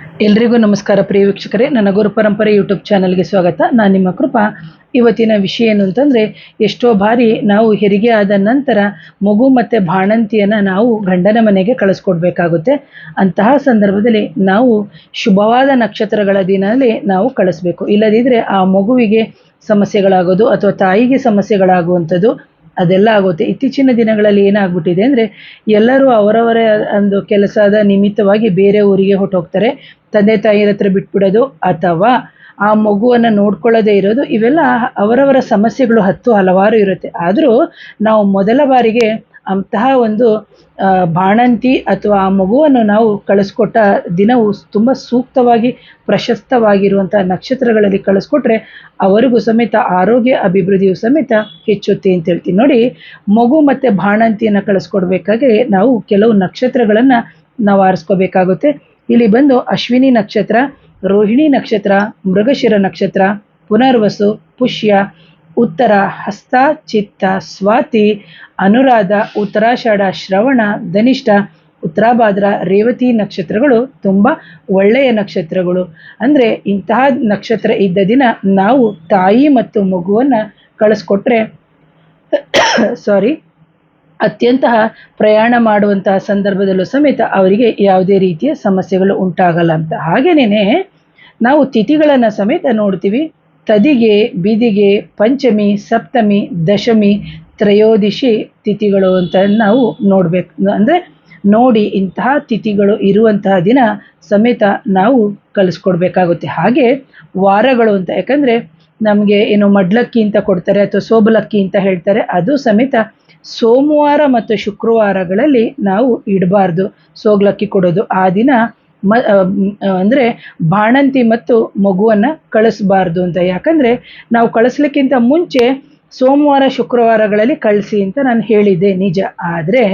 ಎಲ್ರಿಗೂ ನಮಸ್ಕಾರ ಪ್ರಿಯ ವೀಕ್ಷಕರೇ. ನನ್ನ ಗುರು ಪರಂಪರೆ ಯೂಟ್ಯೂಬ್ ಚಾನಲ್ಗೆ ಸ್ವಾಗತ. ನಾನು ನಿಮ್ಮ ಕೃಪಾ. ಇವತ್ತಿನ ವಿಷಯ ಏನು ಅಂತಂದರೆ, ಎಷ್ಟೋ ಬಾರಿ ನಾವು ಹೆರಿಗೆ ಆದ ನಂತರ ಮಗು ಮತ್ತು ಬಾಣಂತಿಯನ್ನು ನಾವು ಗಂಡನ ಮನೆಗೆ ಕಳಿಸ್ಕೊಡ್ಬೇಕಾಗುತ್ತೆ. ಅಂತಹ ಸಂದರ್ಭದಲ್ಲಿ ನಾವು ಶುಭವಾದ ನಕ್ಷತ್ರಗಳ ದಿನದಲ್ಲಿ ನಾವು ಕಳಿಸ್ಬೇಕು. ಇಲ್ಲದಿದ್ದರೆ ಆ ಮಗುವಿಗೆ ಸಮಸ್ಯೆಗಳಾಗೋದು ಅಥವಾ ತಾಯಿಗೆ ಸಮಸ್ಯೆಗಳಾಗುವಂಥದ್ದು ಅದೆಲ್ಲ ಆಗುತ್ತೆ. ಇತ್ತೀಚಿನ ದಿನಗಳಲ್ಲಿ ಏನಾಗ್ಬಿಟ್ಟಿದೆ ಅಂದರೆ ಎಲ್ಲರೂ ಅವರವರ ಒಂದು ಕೆಲಸದ ನಿಮಿತ್ತವಾಗಿ ಬೇರೆ ಊರಿಗೆ ಹೋಗ್ತಾರೆ ತಂದೆ ತಾಯಿರ ಹತ್ರ ಬಿಟ್ಬಿಡೋದು ಅಥವಾ ಆ ಮಗುವನ್ನು ನೋಡ್ಕೊಳ್ಳೋದೇ ಇರೋದು, ಇವೆಲ್ಲ ಅವರವರ ಸಮಸ್ಯೆಗಳು ಹತ್ತು ಹಲವಾರು ಇರುತ್ತೆ. ಆದರೂ ನಾವು ಮೊದಲ ಬಾರಿಗೆ ಅಂತಹ ಒಂದು ಬಾಣಂತಿ ಅಥವಾ ಆ ಮಗುವನ್ನು ನಾವು ಕಳಿಸ್ಕೊಟ್ಟ ದಿನವು ತುಂಬ ಸೂಕ್ತವಾಗಿ ಪ್ರಶಸ್ತವಾಗಿರುವಂಥ ನಕ್ಷತ್ರಗಳಲ್ಲಿ ಕಳಿಸ್ಕೊಟ್ರೆ ಅವರಿಗೂ ಸಮೇತ ಆರೋಗ್ಯ ಅಭಿವೃದ್ಧಿಯು ಸಮೇತ ಹೆಚ್ಚುತ್ತೆ ಅಂತ ಹೇಳ್ತೀನಿ. ನೋಡಿ, ಮಗು ಮತ್ತು ಬಾಣಂತಿಯನ್ನು ಕಳಿಸ್ಕೊಡ್ಬೇಕಾದ್ರೆ ನಾವು ಕೆಲವು ನಕ್ಷತ್ರಗಳನ್ನು ನಾವು ಆರಿಸ್ಕೋಬೇಕಾಗುತ್ತೆ. ಇಲ್ಲಿ ಬಂದು ಅಶ್ವಿನಿ ನಕ್ಷತ್ರ, ರೋಹಿಣಿ ನಕ್ಷತ್ರ, ಮೃಗಶಿರ ನಕ್ಷತ್ರ, ಪುನರ್ವಸು, ಪುಷ್ಯ ಉತ್ತರ ಹಸ್ತ, ಚಿತ್ತ, ಸ್ವಾತಿ, ಅನುರಾಧ, ಉತ್ತರಾಷಾಢ, ಶ್ರವಣ, ಧನಿಷ್ಠ, ಉತ್ತರಾಭಾದ್ರ, ರೇವತಿ ನಕ್ಷತ್ರಗಳು ತುಂಬ ಒಳ್ಳೆಯ ನಕ್ಷತ್ರಗಳು. ಅಂದರೆ ಇಂತಹ ನಕ್ಷತ್ರ ಇದ್ದ ದಿನ ನಾವು ತಾಯಿ ಮತ್ತು ಮಗುವನ್ನು ಕಳಿಸ್ಕೊಟ್ರೆ ಸಾರಿ ಅತ್ಯಂತ ಪ್ರಯಾಣ ಮಾಡುವಂತಹ ಸಂದರ್ಭದಲ್ಲೂ ಸಮೇತ ಅವರಿಗೆ ಯಾವುದೇ ರೀತಿಯ ಸಮಸ್ಯೆಗಳು ಉಂಟಾಗಲ್ಲ ಅಂತ. ಹಾಗೇನೇ ನಾವು ತಿಥಿಗಳನ್ನು ಸಮೇತ ನೋಡ್ತೀವಿ. ತದಿಗೆ, ಬಿದಿಗೆ, ಪಂಚಮಿ, ಸಪ್ತಮಿ, ದಶಮಿ, ತ್ರಯೋದಶಿ ತಿಥಿಗಳು ಅಂತ ನಾವು ನೋಡಬೇಕು. ಅಂದರೆ ನೋಡಿ ಇಂತಹ ತಿಥಿಗಳು ಇರುವಂತಹ ದಿನ ಸಮೇತ ನಾವು ಕಲಿಸ್ಕೊಡ್ಬೇಕಾಗುತ್ತೆ. ಹಾಗೆ ವಾರಗಳು ಅಂತ, ಯಾಕಂದರೆ ನಮಗೆ ಏನು ಮಡ್ಲಕ್ಕಿ ಅಂತ ಕೊಡ್ತಾರೆ ಅಥವಾ ಸೋಬಲಕ್ಕಿ ಅಂತ ಹೇಳ್ತಾರೆ, ಅದು ಸಮೇತ ಸೋಮವಾರ ಮತ್ತು ಶುಕ್ರವಾರಗಳಲ್ಲಿ ನಾವು ಇಡಬಾರ್ದು. ಸೋಗ್ಲಕ್ಕಿ ಕೊಡೋದು ಆ ದಿನ ಮ ಅಂದರೆ ಬಾಣಂತಿ ಮತ್ತು ಮಗುವನ್ನು ಕಳಿಸಬಾರ್ದು ಅಂತ. ಯಾಕಂದರೆ ನಾವು ಕಳಿಸ್ಲಿಕ್ಕಿಂತ ಮುಂಚೆ ಸೋಮವಾರ, ಶುಕ್ರವಾರಗಳಲ್ಲಿ ಕಳಿಸಿ ಅಂತ ನಾನು ಹೇಳಿದ್ದೆ ನಿಜ. ಆದರೆ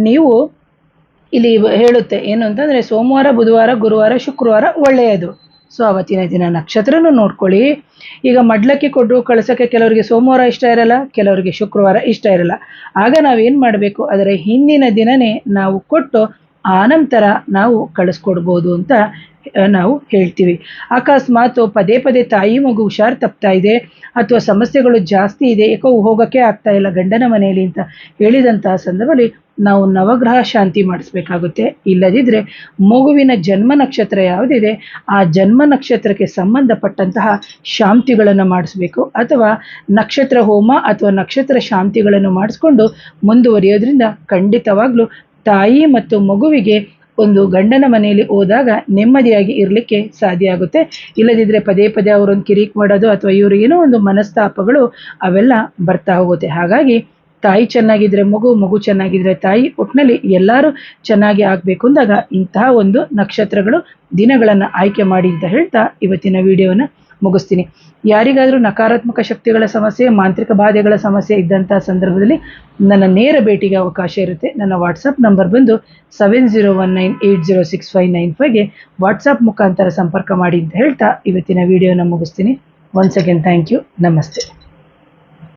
ನೀವು ಇಲ್ಲಿ ಹೇಳುತ್ತೆ ಏನು ಅಂತಂದರೆ ಸೋಮವಾರ, ಬುಧವಾರ, ಗುರುವಾರ, ಶುಕ್ರವಾರ ಒಳ್ಳೆಯದು. ಸೊ, ಅವತ್ತಿನ ದಿನ ನಕ್ಷತ್ರನೂ ನೋಡ್ಕೊಳ್ಳಿ. ಈಗ ಮಡ್ಲಕ್ಕಿ ಕೊಟ್ಟು ಕಳ್ಸೋಕ್ಕೆ ಕೆಲವರಿಗೆ ಸೋಮವಾರ ಇಷ್ಟ ಇರಲ್ಲ, ಕೆಲವರಿಗೆ ಶುಕ್ರವಾರ ಇಷ್ಟ ಇರಲ್ಲ. ಆಗ ನಾವೇನು ಮಾಡಬೇಕು? ಅದರ ಹಿಂದಿನ ದಿನನೇ ನಾವು ಕೊಟ್ಟು ಆನಂತರ ನಾವು ಕಳಿಸ್ಕೊಡ್ಬೋದು ಅಂತ ನಾವು ಹೇಳ್ತೀವಿ. ಅಕಸ್ಮಾತ್ ಪದೇ ಪದೇ ತಾಯಿ ಮಗು ಹುಷಾರು ತಪ್ತಾ ಇದೆ, ಅಥವಾ ಸಮಸ್ಯೆಗಳು ಜಾಸ್ತಿ ಇದೆ ಯಾಕೋ ಹೋಗೋಕ್ಕೆ ಆಗ್ತಾ ಇಲ್ಲ ಗಂಡನ ಮನೆಯಲ್ಲಿ ಅಂತ ಹೇಳಿದಂತಹ ಸಂದರ್ಭದಲ್ಲಿ ನಾವು ನವಗ್ರಹ ಶಾಂತಿ ಮಾಡಿಸ್ಬೇಕಾಗುತ್ತೆ. ಇಲ್ಲದಿದ್ದರೆ ಮಗುವಿನ ಜನ್ಮ ನಕ್ಷತ್ರ ಯಾವುದಿದೆ, ಆ ಜನ್ಮ ನಕ್ಷತ್ರಕ್ಕೆ ಸಂಬಂಧಪಟ್ಟಂತಹ ಶಾಂತಿಗಳನ್ನು ಮಾಡಿಸ್ಬೇಕು. ಅಥವಾ ನಕ್ಷತ್ರ ಹೋಮ ಅಥವಾ ನಕ್ಷತ್ರ ಶಾಂತಿಗಳನ್ನು ಮಾಡಿಸ್ಕೊಂಡು ಮುಂದುವರಿಯೋದ್ರಿಂದ ಖಂಡಿತವಾಗ್ಲೂ ತಾಯಿ ಮತ್ತು ಮಗುವಿಗೆ ಒಂದು ಗಂಡನ ಮನೆಯಲ್ಲಿ ಹೋದಾಗ ನೆಮ್ಮದಿಯಾಗಿ ಇರಲಿಕ್ಕೆ ಸಾಧ್ಯ ಆಗುತ್ತೆ. ಇಲ್ಲದಿದ್ದರೆ ಪದೇ ಪದೇ ಅವರೊಂದು ಕಿರಿಕ್ ಮಾಡೋದು ಅಥವಾ ಇವರಿಗೇನೋ ಒಂದು ಮನಸ್ತಾಪಗಳು ಅವೆಲ್ಲ ಬರ್ತಾ ಹೋಗುತ್ತೆ. ಹಾಗಾಗಿ ತಾಯಿ ಚೆನ್ನಾಗಿದ್ರೆ ಮಗು ಮಗು ಚೆನ್ನಾಗಿದ್ರೆ ತಾಯಿ ಒಟ್ಟಿನಲ್ಲಿ ಎಲ್ಲರೂ ಚೆನ್ನಾಗಿ ಆಗಬೇಕು ಅಂದಾಗ ಇಂತಹ ಒಂದು ನಕ್ಷತ್ರಗಳು ದಿನಗಳನ್ನು ಆಯ್ಕೆ ಮಾಡಿ ಅಂತ ಹೇಳ್ತಾ ಇವತ್ತಿನ ವಿಡಿಯೋನ ಮುಗಿಸ್ತೀನಿ. ಯಾರಿಗಾದರೂ ನಕಾರಾತ್ಮಕ ಶಕ್ತಿಗಳ ಸಮಸ್ಯೆ, ಮಾಂತ್ರಿಕ ಬಾಧೆಗಳ ಸಮಸ್ಯೆ ಇದ್ದಂಥ ಸಂದರ್ಭದಲ್ಲಿ ನನ್ನ ನೇರ ಭೇಟಿಗೆ ಅವಕಾಶ ಇರುತ್ತೆ. ನನ್ನ ವಾಟ್ಸಪ್ ನಂಬರ್ ಬಂದು seven zero one nine eight zero six five nine ಫೈವ್ಗೆ WhatsApp ಮುಖಾಂತರ ಸಂಪರ್ಕ ಮಾಡಿ ಅಂತ ಹೇಳ್ತಾ ಇವತ್ತಿನ ವಿಡಿಯೋನ ಮುಗಿಸ್ತೀನಿ. ಒನ್ಸ್ ಅಗೇನ್ ಥ್ಯಾಂಕ್ ಯು ನಮಸ್ತೆ.